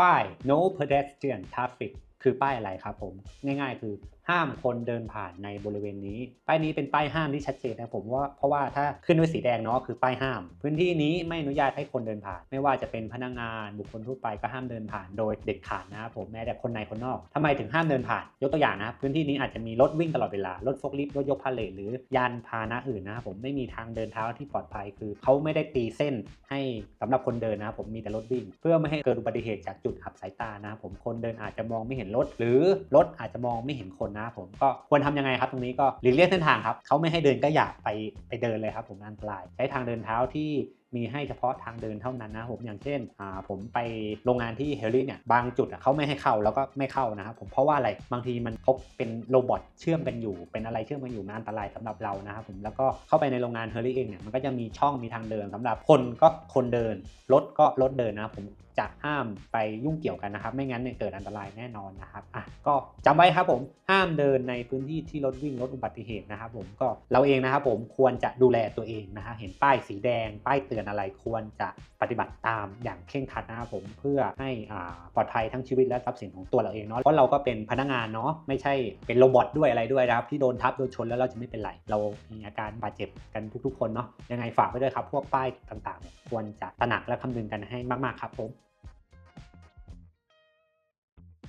ป้าย no pedestrian traffic คือป้ายอะไรครับผม ง่ายๆ คือห้ามคนเดินผ่านในบริเวณนี้ ป้ายนี้เป็นป้ายห้ามที่ชัดเจนนะผมว่าเพราะว่าถ้าขึ้นด้วยสีแดงเนาะคือป้ายห้าม พื้นที่นี้ไม่อนุญาตให้คนเดินผ่าน ไม่ว่าจะเป็นพนักงานบุคคลทั่วไปก็ห้ามเดินผ่าน โดยเด็ดขาดนะครับผมแม้แต่คนในคนนอกทำไมถึงห้ามเดินผ่าน ยกตัวอย่างนะพื้นที่นี้อาจจะมีรถวิ่งตลอดเวลารถฟกลิฟต์รถยกพาเลทหรือยานพาหนะอื่นนะครับผมไม่มีทางเดินเท้าที่ปลอดภัย คือเขาไม่ได้ตีเส้นให้สำหรับคนเดินนะครับผมมีแต่รถวิ่ง เพื่อไม่ให้เกิดอุบัติเหตุจากจุดอับสายตานะครับผมคนเดินอาจจะมองไม่เห็นรถ หรือรถอาจจะมองไม่เห็นคนนะผมก็ควรทำยังไงครับ ตรงนี้ก็หลีกเลี่ยงเส้นทางครับเขาไม่ให้เดินก็อย่าไปไปเดินเลยครับผมอันตราย ใช้ทางเดินเท้าที่ มีให้เฉพาะทางเดินเท่านั้นนะผมอย่างเช่นอ่าผมไปโรงงานที่เฮลิเนี่ยบางจุดอะเขาไม่ให้เข้าแล้วก็ไม่เข้านะครับผมเพราะว่าอะไรบางทีมันพกเป็นโรบอทเชื่อมกันอยู่ เป็นอะไรเชื่อมกันอยู่มันอันตรายสำหรับเรานะครับผมแล้วก็เข้าไปในโรงงานเฮลิเองเนี่ยมันก็จะมีช่องมีทางเดินสำหรับคนก็คนเดินรถก็รถเดินนะครับผมจะห้ามไปยุ่งเกี่ยวกันนะครับ ไม่งั้นเนี่ยเกิดอันตรายแน่นอนนะครับอะก็จำไว้ครับผมห้ามเดินในพื้นที่ที่รถวิ่งลดอุบัติเหตุนะครับผมก็เราเองนะครับผมควรจะดูแลตัวเองนะฮะเห็นป้ายสีแดงป้ายเตือนอะไรควรจะปฏิบัติตามอย่างเคร่งครัดนะครับผมเพื่อให้อ่าปลอดภัยทั้งชีวิตและทรัพย์สินของตัวเราเองเนาะเพราะเราก็เป็นพนักงานเนาะไม่ใช่เป็นโรบอทด้วยอะไรด้วยนะครับที่โดนทับโดนชนแล้วเราจะไม่เป็นไรเรามีอาการบาดเจ็บกันทุก ๆ คนเนาะยังไงฝากไว้ด้วยครับพวกป้ายต่างๆเนี่ยควรจะตระหนักและคำนึงกันให้มากๆครับผม